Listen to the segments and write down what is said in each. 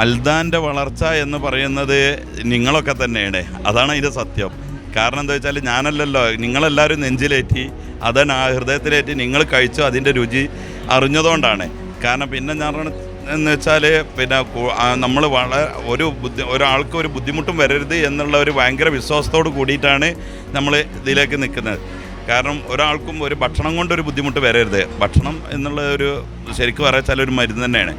അൽദാന്റെ വളർച്ച എന്ന് പറയുന്നത് നിങ്ങളൊക്കെ തന്നെയാണ്. അതാണ് അതിന്റെ സത്യം. കാരണം എന്താ വെച്ചാൽ ഞാനല്ലല്ലോ നിങ്ങളെല്ലാവരും നെഞ്ചിലേറ്റി അതാണ് ആ ഹൃദയത്തിലേറ്റി നിങ്ങൾ കഴിച്ചു അതിന്റെ രുചി അറിഞ്ഞതുകൊണ്ടാണ്. കാരണം പിന്നെ ഞാൻ എന്ന് വെച്ചാൽ പിന്നെ നമ്മൾ വളരെ ഒരു ബുദ്ധി ഒരാൾക്ക് ഒരു ബുദ്ധിമുട്ടും വരരുത് എന്നുള്ള ഒരു ഭയങ്കര വിശ്വാസത്തോട് കൂടിയിട്ടാണ് നമ്മൾ ഇതിലേക്ക് നിൽക്കുന്നത്. കാരണം ഒരാൾക്കും ഒരു ഭക്ഷണം കൊണ്ടൊരു ബുദ്ധിമുട്ട് വരരുത്. ഭക്ഷണം എന്നുള്ള ഒരു ശരിക്കും പറയാച്ചാൽ ഒരു മരുന്ന് തന്നെയാണ്.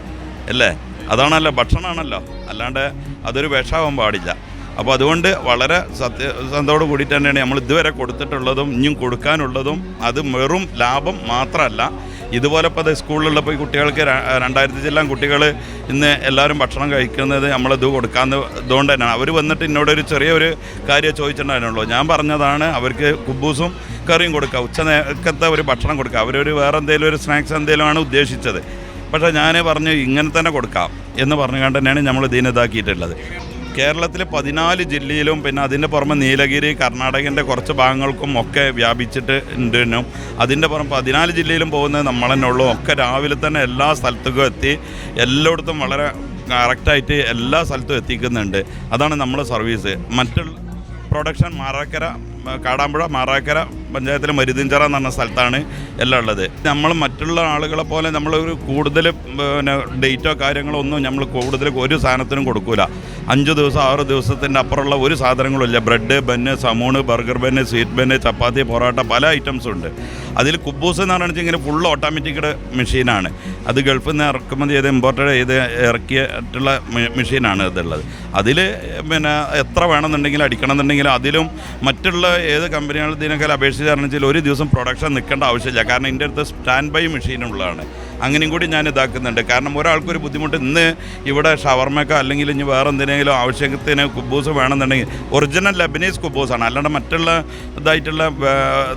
അല്ലേ? അതാണല്ലോ ഭക്ഷണമാണല്ലോ അല്ലാണ്ട് അതൊരു വിഷമാവാൻ പാടില്ല. അപ്പോൾ അതുകൊണ്ട് വളരെ സത്യസന്ധയോട് കൂടി തന്നെയാണ് നമ്മൾ ഇതുവരെ കൊടുത്തിട്ടുള്ളതും ഇനിയും കൊടുക്കാനുള്ളതും അത് വെറും ലാഭം മാത്രമല്ല. ഇതുപോലെ ഇപ്പോൾ സ്കൂളിലുള്ളപ്പോൾ പോയി കുട്ടികൾക്ക് രണ്ടായിരത്തി ചെല്ലാം കുട്ടികൾ ഇന്ന് എല്ലാവരും ഭക്ഷണം കഴിക്കുന്നത് നമ്മളിത് കൊടുക്കാന്ന് ഇതുകൊണ്ട് തന്നെയാണ്. അവർ വന്നിട്ട് എന്നോടൊരു ചെറിയൊരു കാര്യം ചോദിച്ചിട്ടുണ്ടായിരുന്നുള്ളൂ ഞാൻ പറഞ്ഞതാണ് അവർക്ക് കുബൂസും കറിയും കൊടുക്കുക ഉച്ച നേരത്തെ ഒരു ഭക്ഷണം കൊടുക്കുക അവരൊരു വേറെ എന്തെങ്കിലും ഒരു സ്നാക്സ് എന്തെങ്കിലും ആണ് ഉദ്ദേശിച്ചത്. പക്ഷേ ഞാൻ പറഞ്ഞു ഇങ്ങനെ തന്നെ കൊടുക്കാം എന്ന് പറഞ്ഞുകൊണ്ട് തന്നെയാണ് നമ്മൾ ഇതിനെ ഇതാക്കിയിട്ടുള്ളത്. കേരളത്തിലെ പതിനാല് ജില്ലയിലും പിന്നെ അതിന്റെ പുറമെ നീലഗിരി കർണാടകന്റെ കുറച്ച് ഭാഗങ്ങൾക്കും ഒക്കെ വ്യാപിച്ചിട്ട് ഉണ്ടെന്നും അതിന്റെ പുറം പതിനാല് ജില്ലയിലും പോകുന്നത് നമ്മൾ ഒക്കെ രാവിലെ തന്നെ എല്ലാ സ്ഥലത്തേക്കും എത്തി എല്ലായിടത്തും വളരെ കറക്റ്റായിട്ട് എല്ലാ സ്ഥലത്തും എത്തിക്കുന്നുണ്ട്. അതാണ് നമ്മൾ സർവീസ് മറ്റുള്ള പ്രൊഡക്ഷൻ മാറാക്കര കാടാമ്പുഴ മാറാക്കര പഞ്ചായത്തിലെ മരുതിഞ്ചറ എന്ന് പറഞ്ഞ സ്ഥലത്താണ് എല്ലാം ഉള്ളത്. നമ്മൾ മറ്റുള്ള ആളുകളെ പോലെ നമ്മളൊരു കൂടുതൽ പിന്നെ ഡേറ്റോ കാര്യങ്ങളോ ഒന്നും നമ്മൾ കൂടുതൽ ഒരു സാധനത്തിനും കൊടുക്കൂല. അഞ്ച് ദിവസം ആറ് ദിവസത്തിന്റെ അപ്പുറമുള്ള ഒരു സാധനങ്ങളും ഇല്ല. Bread bun സമൂണ് burger bun sweet bun chapati parotta പല ഐറ്റംസും ഉണ്ട്. അതിൽ കുബൂസ് എന്ന് പറഞ്ഞാൽ ഇങ്ങനെ ഫുൾ ഓട്ടോമാറ്റിക്കഡ് മെഷീനാണ് അത് ഗൾഫിൽ നിന്ന് ഇറക്കുമതി ചെയ്ത് ഇമ്പോർട്ടഡ് ചെയ്ത് ഇറക്കിയിട്ടുള്ള മെഷീനാണ് ഇതുള്ളത്. അതിൽ പിന്നെ എത്ര വേണമെന്നുണ്ടെങ്കിലും അടിക്കണമെന്നുണ്ടെങ്കിൽ അതിലും മറ്റുള്ള ഏത് കമ്പനികളും ഇതിനൊക്കെ അപേക്ഷിച്ച് പറഞ്ഞാൽ ഒരു ദിവസം പ്രൊഡക്ഷൻ നിൽക്കേണ്ട ആവശ്യമില്ല. കാരണം എന്റെ അടുത്ത് സ്റ്റാൻഡ് ബൈ മെഷീനുള്ളതാണ് അങ്ങനെയും കൂടി ഞാൻ ഇതാക്കുന്നുണ്ട്. കാരണം ഒരാൾക്കൊരു ബുദ്ധിമുട്ട് ഇന്ന് ഇവിടെ ഷവർമക്കോ അല്ലെങ്കിൽ ഇനി വേറെ എന്തിനെങ്കിലും ആവശ്യത്തിന് കുബൂസ് വേണമെന്നുണ്ടെങ്കിൽ ഒറിജിനൽ ലബനീസ് കുബൂസാണ്. അല്ലാണ്ട് മറ്റുള്ള ഇതായിട്ടുള്ള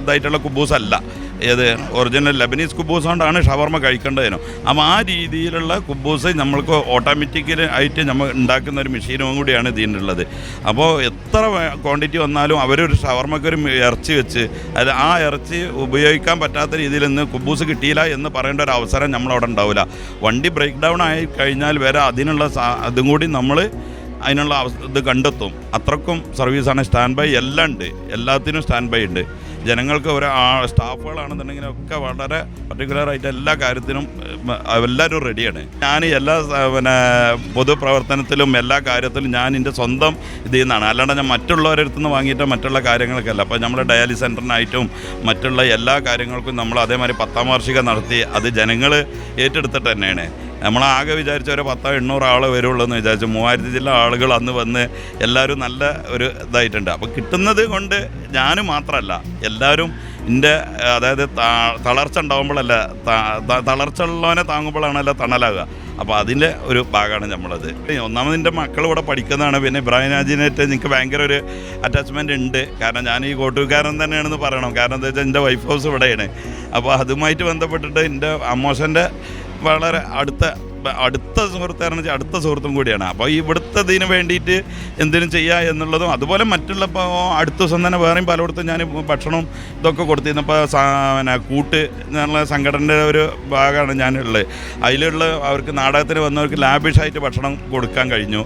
ഇതായിട്ടുള്ള കുബൂസ് അല്ല. ഏത് ഒറിജിനൽ ലബനീസ് കുബൂസ് കൊണ്ടാണ് ഷവർമ കഴിക്കേണ്ടതിനും. അപ്പം ആ രീതിയിലുള്ള കുബൂസ് നമ്മൾക്ക് ഓട്ടോമാറ്റിക്കലി ആയിട്ട് നമ്മൾ ഉണ്ടാക്കുന്ന ഒരു മെഷീനും കൂടിയാണ് ഇതിനുള്ളത്. അപ്പോൾ എത്ര ക്വാണ്ടിറ്റി വന്നാലും അവരൊരു ഷവർമക്ക് ഒരു ഇറച്ചി വെച്ച് അത് ആ ഇറച്ചി ഉപയോഗിക്കാൻ പറ്റാത്ത രീതിയിൽ ഇന്ന് കുബൂസ് കിട്ടിയില്ല എന്ന് പറയേണ്ട ഒരു അവസരം നമ്മളവിടെ ഉണ്ടാവില്ല. വണ്ടി ബ്രേക്ക് ഡൗൺ ആയി കഴിഞ്ഞാൽ വരെ അതിനുള്ള അതും കൂടി നമ്മൾ അതിനുള്ള ഇത് കണ്ടെത്തും. അത്രക്കും സർവീസാണ് സ്റ്റാൻഡ് ബൈ എല്ലാം ഉണ്ട്. എല്ലാത്തിനും സ്റ്റാൻഡ് ബൈ ഉണ്ട്. ജനങ്ങൾക്ക് ഒരു ഒക്കെ വളരെ പർട്ടിക്കുലറായിട്ട് എല്ലാ കാര്യത്തിനും എല്ലാവരും റെഡിയാണ് ഞാൻ എല്ലാ പിന്നെ പൊതുപ്രവർത്തനത്തിലും എല്ലാ കാര്യത്തിലും ഞാൻ എന്റെ സ്വന്തം ഇതിൽ നിന്നാണ്. അല്ലാണ്ട് ഞാൻ മറ്റുള്ളവരുടെ അടുത്ത് നിന്ന് വാങ്ങിയിട്ട് മറ്റുള്ള കാര്യങ്ങൾക്കല്ല അപ്പോൾ നമ്മൾ ഡയാലിസ് സെന്ററിനായിട്ടും മറ്റുള്ള എല്ലാ കാര്യങ്ങൾക്കും നമ്മൾ അതേമാതിരി പത്താം വാർഷികം നടത്തി അത് ജനങ്ങൾ ഏറ്റെടുത്തിട്ട് തന്നെയാണ്. നമ്മളാകെ വിചാരിച്ച ഒരു പത്തോ എണ്ണൂറ് ആൾ വരുള്ളൂ എന്ന് വിചാരിച്ചു. മൂവായിരത്തി ചില ആളുകൾ അന്ന് വന്ന് എല്ലാവരും നല്ല ഒരു ഇതായിട്ടുണ്ട്. അപ്പോൾ കിട്ടുന്നത് കൊണ്ട് ഞാനും മാത്രമല്ല എല്ലാവരും എന്റെ അതായത് തളർച്ച ഉണ്ടാകുമ്പോഴല്ല തളർച്ച ഉള്ളവനെ താങ്ങുമ്പോഴാണല്ലോ തണലാകുക അപ്പോൾ അതിന്റെ ഒരു ഭാഗമാണ് നമ്മളത്. ഒന്നാമത് എന്റെ മക്കൾ ഇവിടെ പഠിക്കുന്നതാണ്. പിന്നെ ഇബ്രാഹിം രാജിനായിട്ട് എനിക്ക് ഭയങ്കര ഒരു അറ്റാച്ച്മെന്റ് ഉണ്ട്. കാരണം ഞാൻ ഈ കോട്ടൂക്കാരൻ തന്നെയാണെന്ന് പറയണം. കാരണം എന്താ വെച്ചാൽ എന്റെ വൈഫ് ഹൗസ് ഇവിടെയാണ്. അപ്പോൾ അതുമായിട്ട് ബന്ധപ്പെട്ടിട്ട് എന്റെ അമ്മോശന്റെ വളരെ അടുത്ത അടുത്ത സുഹൃത്താണെന്ന് വെച്ചാൽ അടുത്ത സുഹൃത്തും കൂടിയാണ്. അപ്പോൾ ഇവിടുത്തതിന് വേണ്ടിയിട്ട് എന്തെങ്കിലും ചെയ്യുക എന്നുള്ളതും അതുപോലെ മറ്റുള്ള ഇപ്പോൾ അടുത്ത ദിവസം തന്നെ വേറെയും പലയിടത്തും ഞാൻ ഭക്ഷണവും ഇതൊക്കെ കൊടുത്തിരുന്നു. അപ്പോൾ പിന്നെ കൂട്ട് എന്നുള്ള സംഘടനയുടെ ഒരു ഭാഗമാണ് ഞാനുള്ളത്. അതിലുള്ള അവർക്ക് നാടകത്തിന് വന്നവർക്ക് ലാബിഷായിട്ട് ഭക്ഷണം കൊടുക്കാൻ കഴിഞ്ഞു.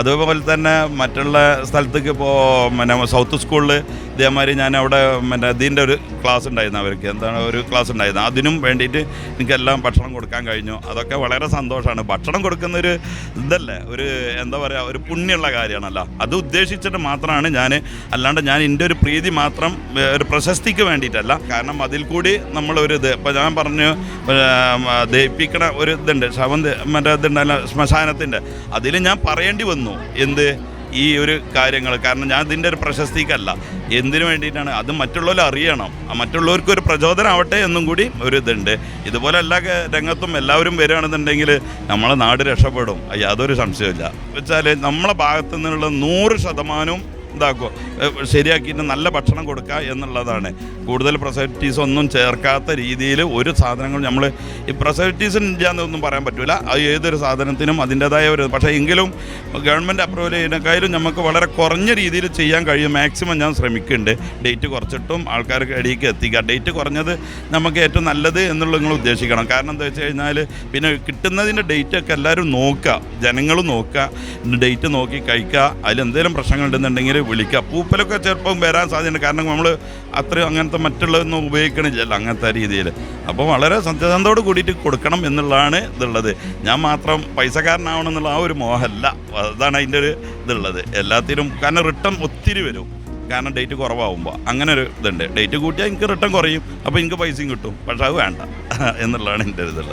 അതുപോലെ തന്നെ മറ്റുള്ള സ്ഥലത്തേക്ക് ഇപ്പോൾ പിന്നെ സൗത്ത് സ്കൂളിൽ ഇതേമാതിരി ഞാൻ അവിടെ പിന്നെ ഇതിന്റെ ഒരു ക്ലാസ് ഉണ്ടായിരുന്നു അവർക്ക്. എന്താണ് ഒരു ക്ലാസ് ഉണ്ടായിരുന്നു. അതിനും വേണ്ടിയിട്ട് എനിക്കെല്ലാം ഭക്ഷണം കൊടുക്കാൻ കഴിഞ്ഞു. അതൊക്കെ വളരെ സന്തോഷമാണ്. ഭക്ഷണം കൊടുക്കുന്ന ഒരു ഇതല്ലേ ഒരു എന്താ പറയുക ഒരു പുണ്യമുള്ള കാര്യമാണല്ലോ. അത് ഉദ്ദേശിച്ചിട്ട് മാത്രമാണ് ഞാൻ അല്ലാണ്ട് ഞാൻ എന്റെ ഒരു പ്രീതി മാത്രം ഒരു പ്രശസ്തിക്ക് വേണ്ടിയിട്ടല്ല. കാരണം അതിൽ കൂടി നമ്മളൊരു ഇത് ഇപ്പോൾ ഞാൻ പറഞ്ഞു ദഹിപ്പിക്കണ ഒരു ഇതുണ്ട് ശവം മറ്റേ ഇതുണ്ടല്ലോ ശ്മശാനത്തിന്റെ. അതിൽ ഞാൻ പറയേണ്ടി വന്നു. എന്ത്? ഈ ഒരു കാര്യങ്ങൾ കാരണം ഞാൻ ഇതിന്റെ ഒരു പ്രശസ്തിക്കല്ല. എന്തിനു വേണ്ടിയിട്ടാണ്? അത് മറ്റുള്ളവർ അറിയണം. മറ്റുള്ളവർക്ക് ഒരു പ്രചോദനമാവട്ടെ എന്നും കൂടി ഒരു ഇതുണ്ട്. ഇതുപോലെ എല്ലാ രംഗത്തും എല്ലാവരും വരികയാണെന്നുണ്ടെങ്കിൽ നമ്മളെ നാട് രക്ഷപ്പെടും. യാതൊരു സംശയമില്ല വെച്ചാൽ നമ്മളെ ഭാഗത്തു നിന്നുള്ള നൂറ് ശതമാനവും ഇതാക്കുക ശരിയാക്കിയിട്ട് നല്ല ഭക്ഷണം കൊടുക്കുക എന്നുള്ളതാണ്. കൂടുതൽ പ്രസർവേറ്റീവ്സ് ഒന്നും ചേർക്കാത്ത രീതിയിൽ ഒരു സാധനങ്ങൾ നമ്മൾ ഈ പ്രസർവേറ്റീവ്സ് ഇല്ലാന്നൊന്നും പറയാൻ പറ്റില്ല ഏതൊരു സാധനത്തിനും അതിന്റെതായ ഒരു പക്ഷേ എങ്കിലും ഗവൺമെന്റ് അപ്രൂവൽ ചെയ്യുന്നതിനേക്കാളും നമുക്ക് വളരെ കുറഞ്ഞ രീതിയിൽ ചെയ്യാൻ കഴിയും. മാക്സിമം ഞാൻ ശ്രമിക്കുന്നുണ്ട്. ഡേറ്റ് കുറച്ചിട്ടും ആൾക്കാർക്ക് ഇടയിലേക്ക് എത്തിക്കുക ഡേറ്റ് കുറഞ്ഞത് നമുക്ക് ഏറ്റവും നല്ലത് എന്നുള്ള നിങ്ങൾ ഉദ്ദേശിക്കണം. കാരണം എന്താ വെച്ച് കഴിഞ്ഞാൽ പിന്നെ കിട്ടുന്നതിന്റെ ഡേറ്റ് ഒക്കെ എല്ലാവരും നോക്കുക ജനങ്ങളും നോക്കുക ഡേറ്റ് നോക്കി കഴിക്കുക അതിൽ എന്തെങ്കിലും പ്രശ്നങ്ങൾ ഉണ്ടെന്നുണ്ടെങ്കിൽ വിളിക്കുക. പൂപ്പലൊക്കെ ചെറുപ്പം വരാൻ സാധ്യതയുണ്ട്. കാരണം നമ്മൾ അത്രയും അങ്ങനത്തെ മറ്റുള്ളതൊന്നും ഉപയോഗിക്കണില്ലല്ലോ അങ്ങനത്തെ രീതിയിൽ അപ്പോൾ വളരെ സത്യസന്ധതയോട് കൂടിയിട്ട് കൊടുക്കണം എന്നുള്ളതാണ് ഇതുള്ളത്. ഞാൻ മാത്രം പൈസക്കാരനാവണം എന്നുള്ള ആ ഒരു മോഹമല്ല. അതാണ് അതിന്റെ ഒരു ഇതുള്ളത്. എല്ലാത്തിനും കാരണം റിട്ടേൺ ഒത്തിരി വരും. കാരണം ഡേറ്റ് കുറവാകുമ്പോൾ അങ്ങനെ ഒരു ഇതുണ്ട്. ഡേറ്റ് കൂട്ടിയാൽ എനിക്ക് റിട്ടേൺ കുറയും. അപ്പോൾ എനിക്ക് പൈസയും കിട്ടും. പക്ഷേ അത് വേണ്ട. എന്നുള്ളതാണ് എന്റെ ഒരു ഇതുള്ളത്.